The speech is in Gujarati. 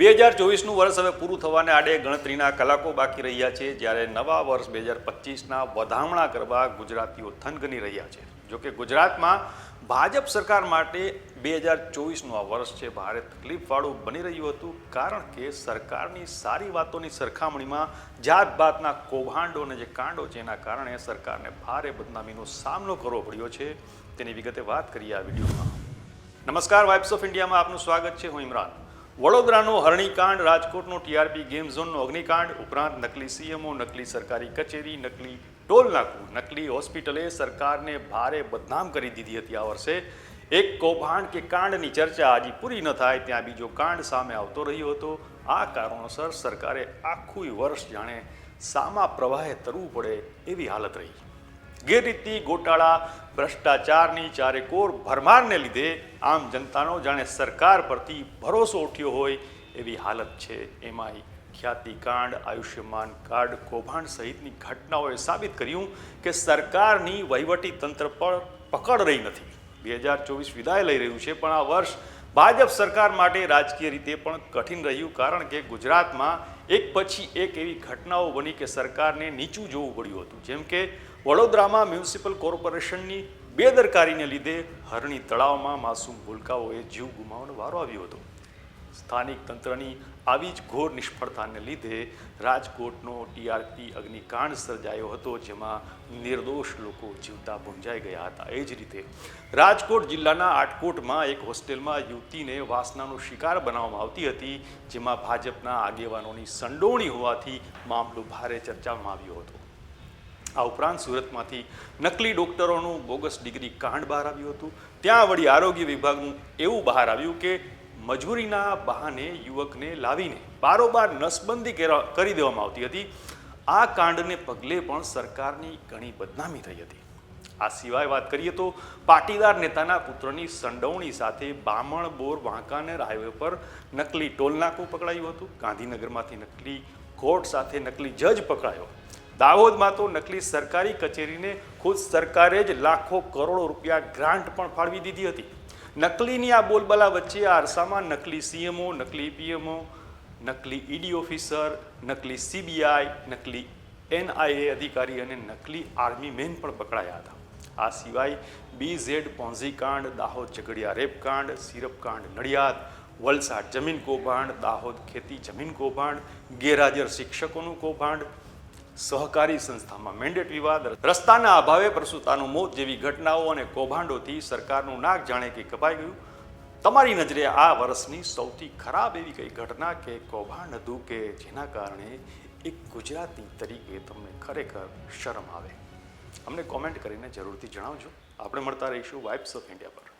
બે હજાર ચોવીસનું વર્ષ હવે પૂરું થવાને આડે ગણતરીના કલાકો બાકી રહ્યા છે. જ્યારે નવા વર્ષ બે હજાર પચીસના વધામણા કરવા ગુજરાતીઓ થનગની રહ્યા છે. જોકે ગુજરાતમાં ભાજપ સરકાર માટે બે હજાર ચોવીસનું આ વર્ષ છે ભારે તકલીફવાળું બની રહ્યું હતું. કારણ કે સરકારની સારી વાતોની સરખામણીમાં જાત ભાતના કૌભાંડો અને જે કાંડો છે એના કારણે સરકારને ભારે બદનામીનો સામનો કરવો પડ્યો છે. તેની વિગતે વાત કરીએ આ વિડીયોમાં. નમસ્કાર વાઇબ્સ ઓફ ઇન્ડિયામાં આપનું સ્વાગત છે. હું ઇમરાન. વડોદરાનો હરણીકાંડ, રાજકોટનો ટીઆરપી ગેમ ઝોનનો અગ્નિકાંડ, ઉપરાંત નકલી સીએમઓ, નકલી સરકારી કચેરી, નકલી ટોલ નાકું, નકલી હોસ્પિટલે સરકારને ભારે બદનામ કરી દીધી હતી આ વર્ષે. એક કૌભાંડ કે કાંડની ચર્ચા હજી પૂરી ન થાય, ત્યાં બીજો કાંડ સામે આવતો રહ્યો હતો. આ કારણોસર સરકારે આખું વર્ષ જાણે સામા પ્રવાહે તરવું પડે એવી હાલત રહી. ગેરરીતિ, ગોટાળા, ભ્રષ્ટાચારની ચારેકોર ભરમારને લીધે આમ જનતાનો જાણે સરકાર પરથી ભરોસો ઉઠ્યો હોય એવી હાલત છે. એમાંય ખ્યાતિકાંડ, આયુષ્યમાન કાર્ડ, કૌભાંડ સહિતની ઘટનાઓએ સાબિત કર્યું કે સરકારની વહીવટી તંત્ર પર પકડ રહી નથી. બે હજાર ચોવીસ વિદાય લઈ રહ્યું છે, પણ આ વર્ષ ભાજપ સરકાર માટે રાજકીય રીતે પણ કઠિન રહ્યું કારણ કે ગુજરાતમાં એક પછી એક એવી ઘટનાઓ બની કે સરકારને નીચું જોવું પડ્યું હતું. જેમ કે વડોદરામાં મ્યુનિસિપલ કોર્પોરેશનની બેદરકારીને લીધે હરણી તળાવમાં માસૂમ ભૂલકાઓએ જીવ ગુમાવવાનો વારો આવ્યો હતો. સ્થાનિક તંત્રની આવી જ ઘોર નિષ્ફળતાને લીધે રાજકોટનો ટીઆરપી અગ્નિકાંડ સર્જાયો હતો, જેમાં નિર્દોષ લોકો જીવતા ભૂંજાઈ ગયા હતા. એ જ રીતે રાજકોટ જિલ્લાના આટકોટમાં એક હોસ્ટેલમાં યુવતીને વાસનાનો શિકાર બનાવવામાં આવતી હતી, જેમાં ભાજપના આગેવાનોની સંડોવણી હોવાથી મામલો ભારે ચર્ચામાં આવ્યો હતો. આ ઉપરાંત સુરતમાંથી નકલી ડોક્ટરોનું બોગસ ડિગ્રી કાંડ બહાર આવ્યું હતું. ત્યાં વળી આરોગ્ય વિભાગનું એવું બહાર આવ્યું કે મજૂરીના બહાને યુવકને લાવીને બારોબાર નસબંધી કેરા- દેવામાં આવતી હતી. આ કાંડને પગલે પણ સરકારની ઘણી બદનામી થઈ હતી. આ સિવાય વાત કરીએ તો પાટીદાર નેતાના પુત્રની સંડોવણી સાથે બામણ બોર વાંકાનેર હાઈવે પર નકલી ટોલનાકું પકડાયું હતું. ગાંધીનગરમાંથી નકલી કોર્ટ સાથે નકલી જજ પકડાયો. દાહોદમાં તો નકલી સરકારી કચેરીને ખુદ સરકારે જ લાખો કરોડો રૂપિયા ગ્રાન્ટ પણ ફાળવી દીધી હતી. નકલીની આ બોલબાલા વચ્ચે આ અરસામાં નકલી સીએમઓ નકલી પીએમઓ નકલી ઈડી ઓફિસર નકલી સીબીઆઈ નકલી એનઆઈએ અધિકારી અને નકલી આર્મી મેન પણ પકડાયા હતા. આ સિવાય બી ઝેડ પોન્ઝી કાંડ દાહોદ ઝઘડિયા રેપ કાંડ, સિરપ કાંડ નડિયાદ, વલસાડ જમીન કૌભાંડ, દાહોદ ખેતી જમીન કૌભાંડ, ગેરહાજર શિક્ષકોનું કૌભાંડ સહકારી સંસ્થામાં મેન્ડેટ વિવાદ, રસ્તાના અભાવે પ્રસૂતાનું મોત જેવી ઘટનાઓ અને કૌભાંડોથી સરકારનું નાક જાણે કે કપાઈ ગયું. તમારી નજરે આ વર્ષની સૌથી ખરાબ એવી કઈ ઘટના કે કૌભાંડ હતું કે જેના કારણે એક ગુજરાતી તરીકે તમને ખરેખર શરમ આવે? અમને કોમેન્ટ કરીને જરૂરથી જણાવજો. આપણે મળતા રહીશું વાઇબ્સ ઓફ ઇન્ડિયા પર.